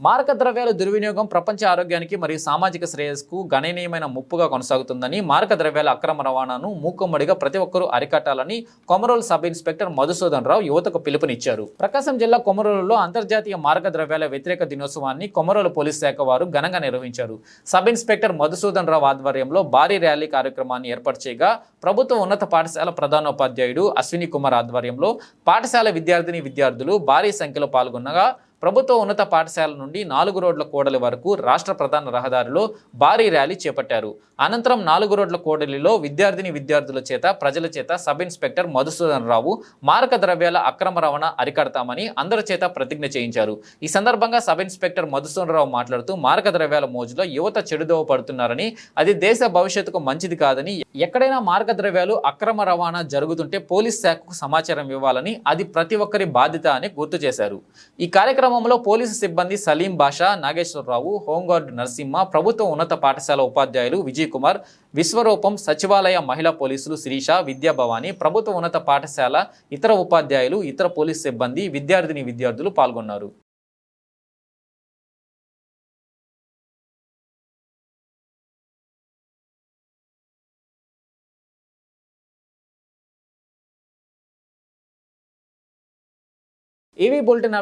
మారక ద్రవ్యాల దుర్వినియోగం ప్రపంచ ఆరోగ్యానికి మరియు సామాజిక శ్రేయస్కు గణనీయమైన ముప్పుగా కొనసాగుతుందని మారక ద్రవ్యాల అక్రమ రవాణాను మూకుమ్మడిగా ప్రతి ఒక్కరూ అరికట్టాలని కొమరోలు సబ్ ఇన్స్పెక్టర్ మధుసూదన్ రావు యువతకు పిలుపునిచ్చారు. ప్రకాశం జిల్లా కొమరోలులో అంతర్జాతీయ మారక ద్రవ్యాల వ్యతిరేక దినోత్సవాన్ని కొమరోలు పోలీస్ శాఖ వారు ఘనంగా నిర్వహించారు. సబ్ ఇన్స్పెక్టర్ మధుసూదన్ రావు ఆధ్వర్యంలో భారీ ర్యాలీ కార్యక్రమాన్ని ఏర్పాటు చేయగా ప్రభుత్వ ఉన్నత పాఠశాల ప్రధానోపాధ్యాయుడు అశ్విని కుమార్ ఆధ్వర్యంలో పాఠశాల విద్యార్థిని విద్యార్థులు భారీ సంఖ్యలో పాల్గొనగా ప్రభుత్వ ఉన్నత పాఠశాల నుండి నాలుగు రోడ్ల కూడలి వరకు రాష్ట్ర ప్రధాన రహదారిలో భారీ ర్యాలీ చేపట్టారు. అనంతరం నాలుగు రోడ్ల కూడలిలో విద్యార్థిని విద్యార్థుల చేత ప్రజల చేత సబ్ ఇన్స్పెక్టర్ మధుసూదన్ రావు మారక ద్రవ్యాల అక్రమ రవాణా అరికడతామని అందరి చేత ప్రతిజ్ఞ చేయించారు. ఈ సందర్భంగా సబ్ ఇన్స్పెక్టర్ మధుసూదన్ రావు మాట్లాడుతూ మారక ద్రవ్యాల మోజులో యువత చెడుదోవ పడుతున్నారని అది దేశ భవిష్యత్తుకు మంచిది కాదని ఎక్కడైనా మారక ద్రవ్యాలు అక్రమ రవాణా జరుగుతుంటే పోలీస్ శాఖకు సమాచారం ఇవ్వాలని అది ప్రతి ఒక్కరి బాధ్యత అని గుర్తు చేశారు. ఈ కార్యక్రమం కార్యక్రమంలో పోలీసు సిబ్బంది సలీం బాషా నాగేశ్వరరావు హోంగార్డు నరసింహ ప్రభుత్వ ఉన్నత పాఠశాల ఉపాధ్యాయులు విజయ్ కుమార్ విశ్వరూపం సచివాలయ మహిళా పోలీసులు శిరీష విద్యాభవాని ప్రభుత్వ ఉన్నత పాఠశాల ఇతర ఉపాధ్యాయులు ఇతర పోలీసు సిబ్బంది విద్యార్థిని విద్యార్థులు పాల్గొన్నారు. ఏవి బులెటిన్